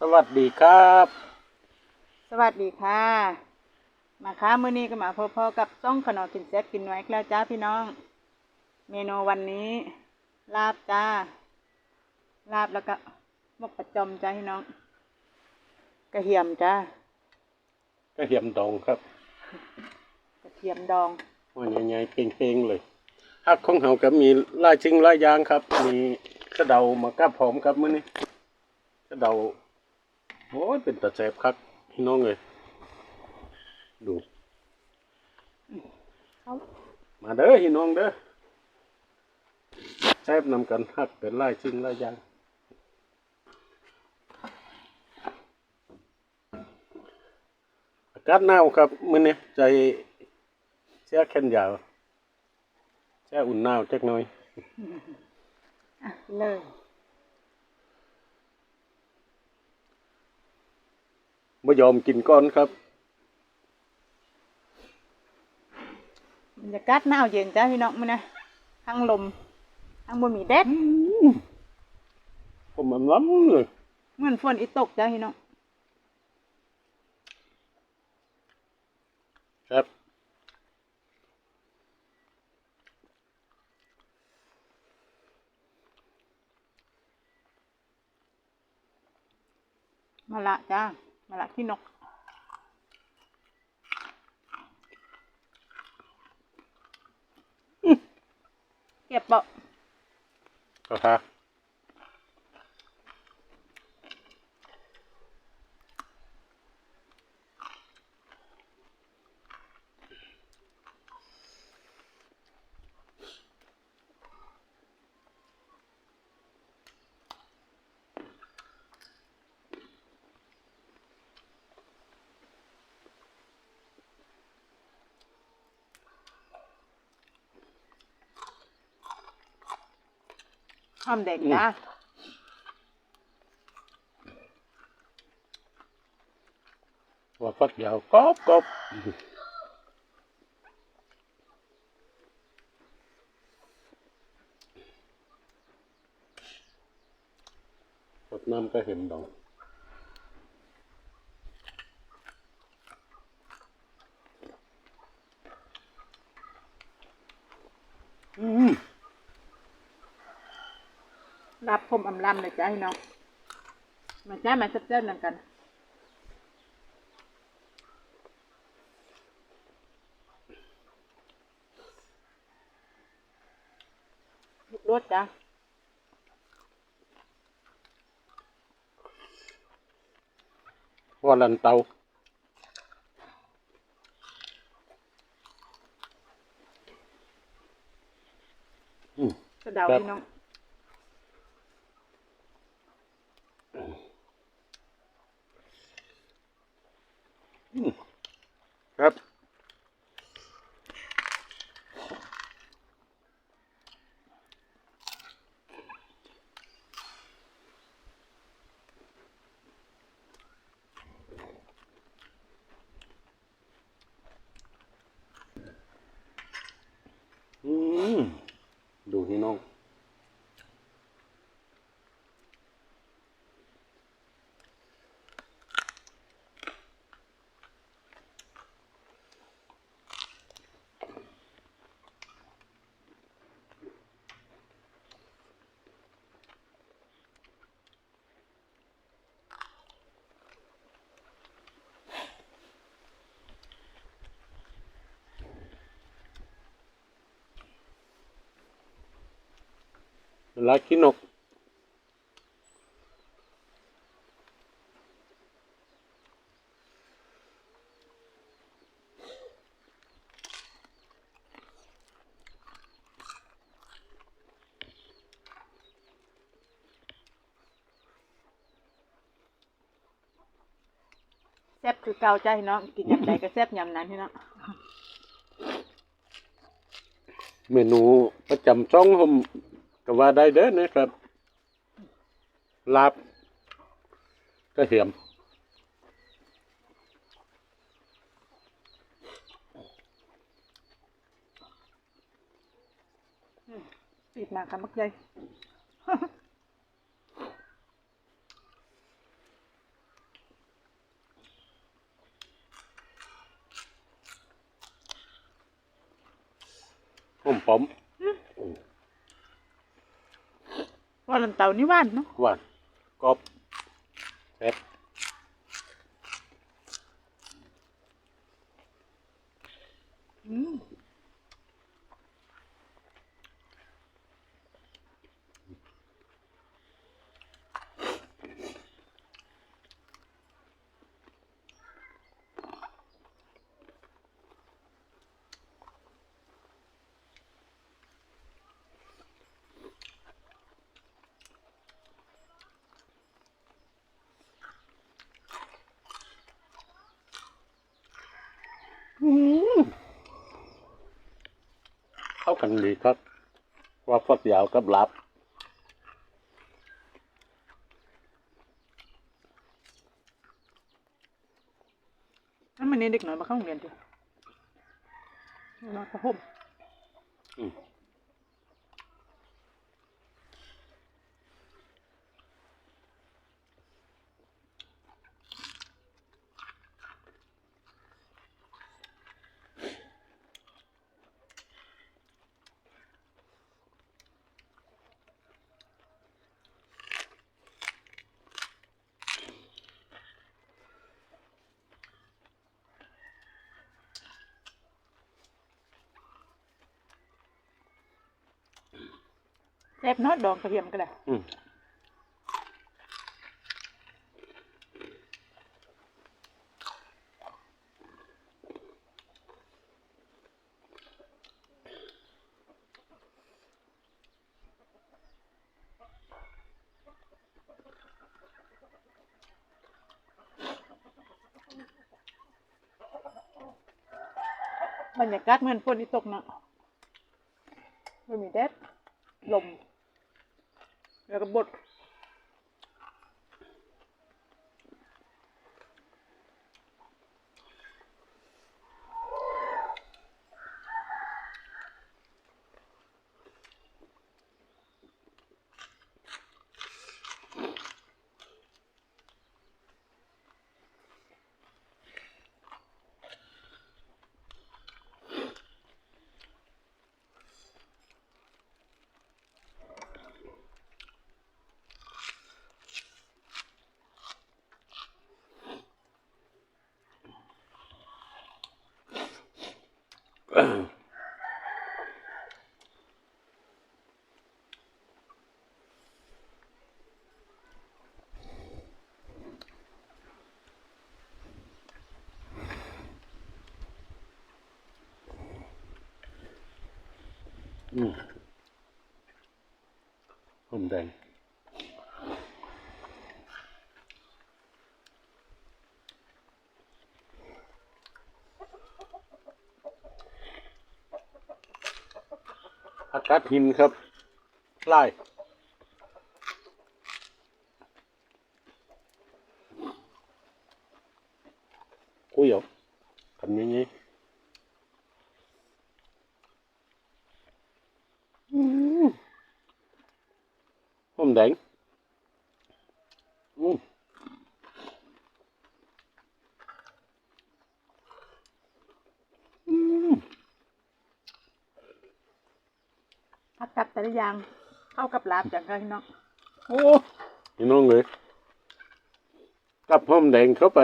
สวัสดีครับ สวัสดีค่ะ มาค่ะมื้อนี้ก็มาพบๆกับซ่องขนมกินแซ่บกินไว้แล้วจ้าพี่น้อง เมนูวันนี้ ลาบจ้า ลาบแล้วก็หมกประจอมจ้าพี่น้อง กระเทียมจ้ากระเทียมดองครับ กระเทียมดองว่าใหญ่ๆเป่งๆเลยฮักของเฮาก็มีหลายชิงหลายอย่างครับ มีกระเดามากับหอมครับมื้อนี้กระเดา โอ้ยเป็นตาแซ่บคักพี่น้องเอ้ยดูเขามาเด้อพี่น้องเด้อแซ่บนำกันฮักเป็นหลายชิงหลายอย่างอากาศหนาวครับมื้อนี้ใจเสียแขนยาวแช่อุ่นหนาวจักหน่อยอะเลย ไม่ยอมกินก้อนครับ บรรยากาศหนาวเย็นจ้าพี่น้องมื้อนะทั้งลมทั้งบ่มีแดดผมมันล้ำเลยเหมือนฝนอีตกจ้าพี่น้องครับมาละจ้า แหละที่นก เก็บเบาะก็ฮะ หอมแดงจ้าว่าฟักยาวกรอบกรอบสดน้ำก็เห็นดอกอืม รับผ มอำลำเลยจ้าพี่น้องมาจ้ามาเจ้าๆนั่นกันรสจ้าว่าลันเตาอืมกระเดาครับพี่น้อง ครับ อืม ดูพี่น้อง ลากินก แซ่บคือเก่าจ้าพี่น้องกินยำใดก็แซ่บยำนั้นพี่น้องเมนูประจำช่องผม ก็ว่าได้เด้อนะครับลาบก็เหี่ยมปิดมาค่ะมักใหญ่ผมผม ว่าลันเต่านี่หว่านเนาะหวานกรอบแซ่บอืม อืมเข้า กันดีครับว่าฟักยาวกับลับนั่นมันนี่เด็กหน่อยมาเข้าโรงเรียนดินอนกระห่มอืม ซ่บเนาะดองกระเทียมก็ได้อืมบรรยากาศเหมือนฝนที่ตกเนาะไม่มีแดดลม แล้ แดง อากาศหินครับ ไล่กุยเหรอทำยังไงอืมหอม แดงอืมอืมผักกัดแต่ละอย่างเข้ากับลาบอย่างไรเนาะโอ้พี่น้องเลยกับหอมแดงเข้าไป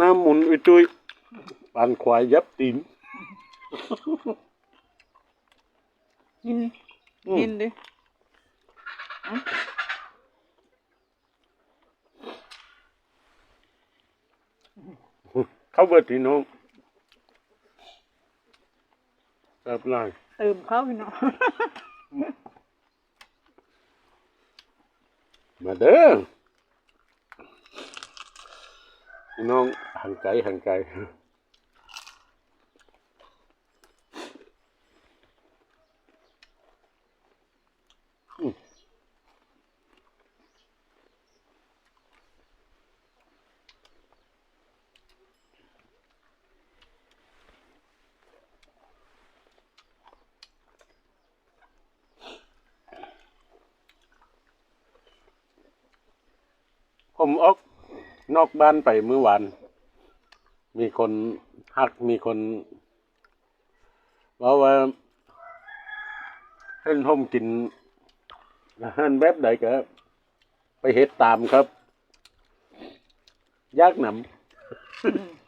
น้ำหมุนอุยจุยปานควายยับตีนกินอืมกินดิ เอ้าเข้าเบิดพี่น้องแบบไรเติมเข้าพี่เนาะมาเด้อพี่น้องห่างไกลห่างไกล ผมออกนอกบ้านไปเมื่อวาน มีคนฮักมีคนบอกว่าเห็นผมกินอาหารแบบใดก็ไปเฮ็ดตามครับ ยากหนำ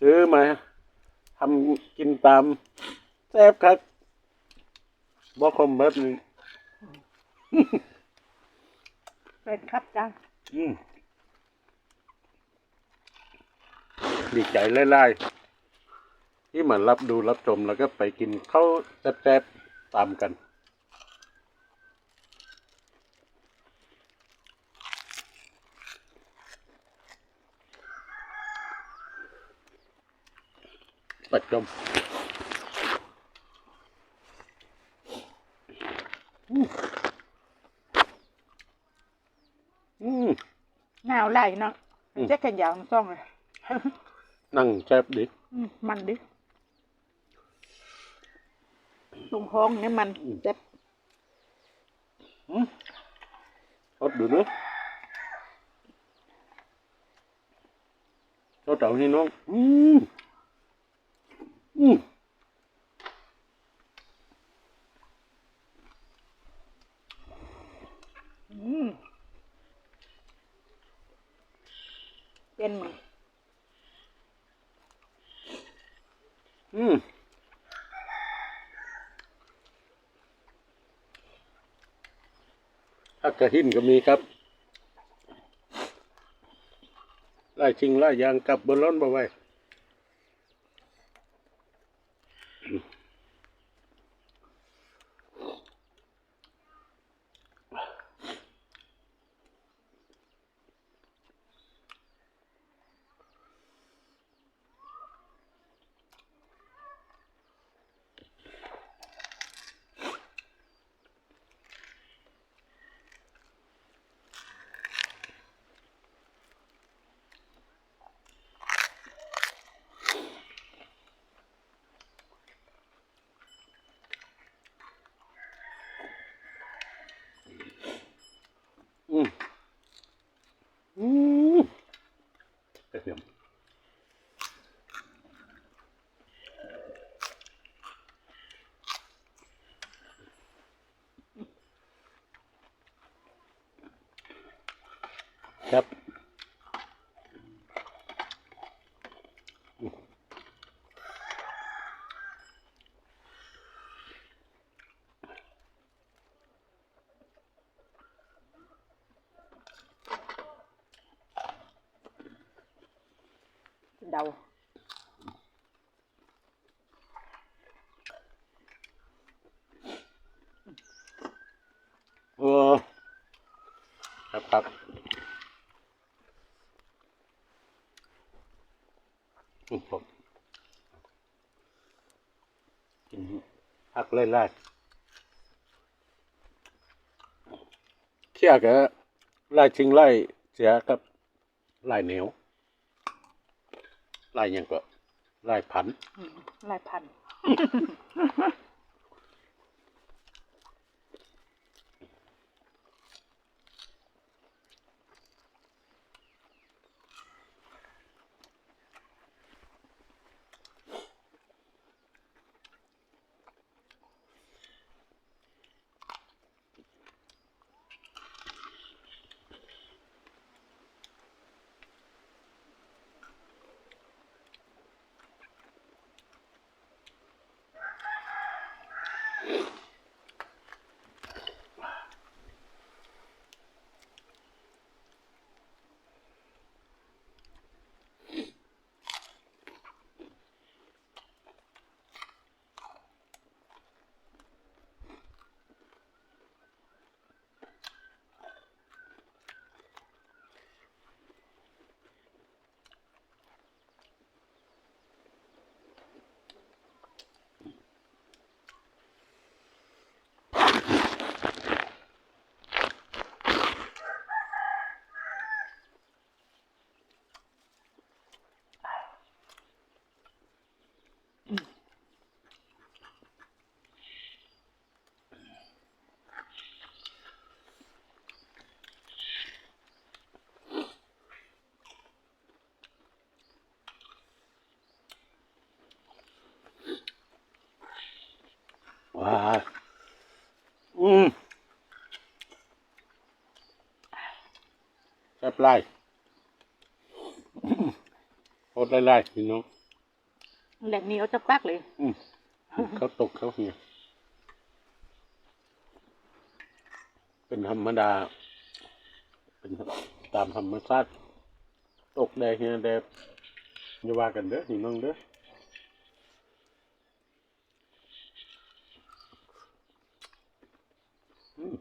ซ่บกินนวาแล้วผมไปซื้อมาทำกินตามแซ่บครับบอกคมแบบนี้เป็นครับจ้าอืมดีใจไล่ๆที่มารับดูรับชมแล้วก็ไปกินข้าวแซ่บๆตามกัน ปัดจมอืมอืมหนาวไหลเนาะอืมเจ๊กันยาวมันซ่องเลย นั่งแซ่บดิ อืมมันดิตรงห้องเนี่ยมันอืมเจ็บทดดูเนอะทดเอานี่น้องอืมอืม อืม เป็นมืออืมถ้ากระหินก็มีครับไล่ชิงไล่ยางกลับบนร้อนบ่ไว้ อืมอืมกระเทียม ครับเดาเออครับครับอืมผมกินผักไล่ไล่เที่ยกะไล่ชิงไล่เสียกับไล่เหนียวไล่ยังก็ไล่ผันไล่พัน ไล่โคตรไล่ๆพี่น้องแหลกนี้เอาจะปักเลยอืมเขาตกเขาเหี่ยเป็นธรรมดา เป็นตามธรรมชาติตกแดงเฮียแดงอย่าว่ากันเด้อพี่น้องเด้ออืม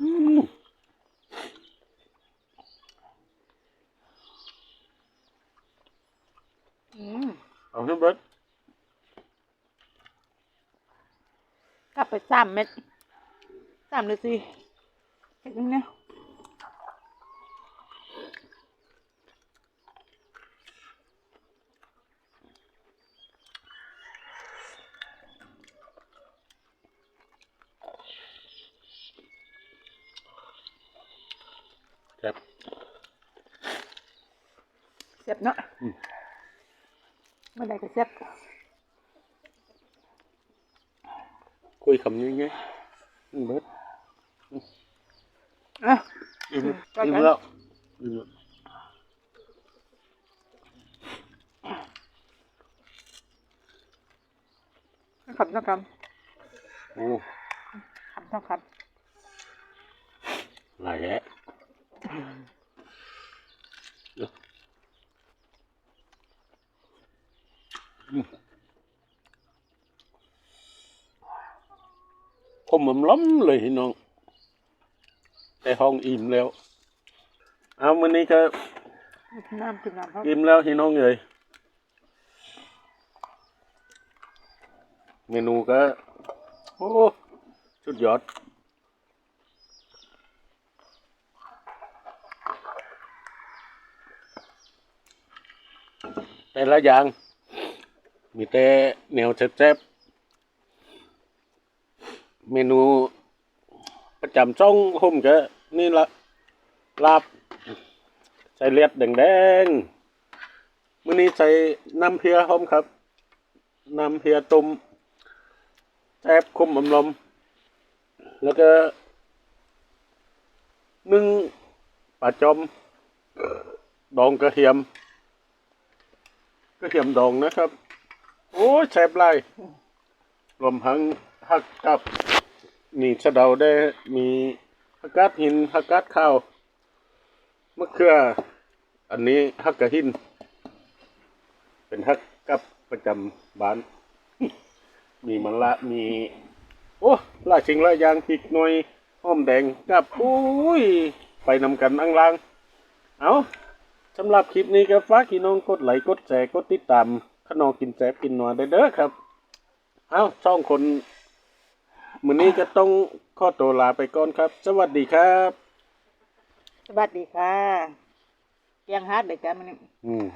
อืม อืม เอาให้เบิดกลับไปสามเม็ดสามหรือสี่เห็นไหมเนี่ยแซ่บเสียบเนาะ อืมเมื่อใดก็เสียบคุยคำนี้ไงอืมเบิดอะอิ่มก็อิ่มกันแล้วอิ่มแล้วขับต้องคโอ้ำขับต้องคหลายแยะ มมล้ำเลยน้องแต่ห้องอิ่มแล้ว เอาวันนี้ก็น้ำกินน้ำเขาอิ่มแล้วพี่น้องเลยเมนูก็โอ้สุดยอดแต่ละอย่าง มีแต่แนวแซ่บ เมนูประจำช่องผมก็นี่ละลาบใส่เลือดแดงๆมื้อนี้ใส่น้ำเพียหอมครับ น้ำเพียต้มแซ่บคมอมลมแล้วก็นึ่งปลาจอมดองกระเทียม กระเทียมดองนะครับ โอ้ยแซ่บไรรวมทั้งฮักกับ มีสะเดาได้มีฮักกาดหินฮักกาดข้าวมะเขือ อันนี้ฮักกะหิน เป็นฮักกับประจำบ้าน มีมันละมี โอ้ลาชิงลายยางพริกหน่อยห้อมแดงกับอุ้ย ไปนำกันอังลาง เอาสำหรับคลิปนี้ก็ฝากพี่น้องกดไลค์กดแชร์กดติดตามขนองกินแซ่บกินนัวได้เด้อครับ เอาช่องคน มื้อนี้ก็ต้องขอตัวลาไปก่อนครับ สวัสดีครับ สวัสดีค่ะเกียงฮาร์ดเด็กกันมันนี่อืม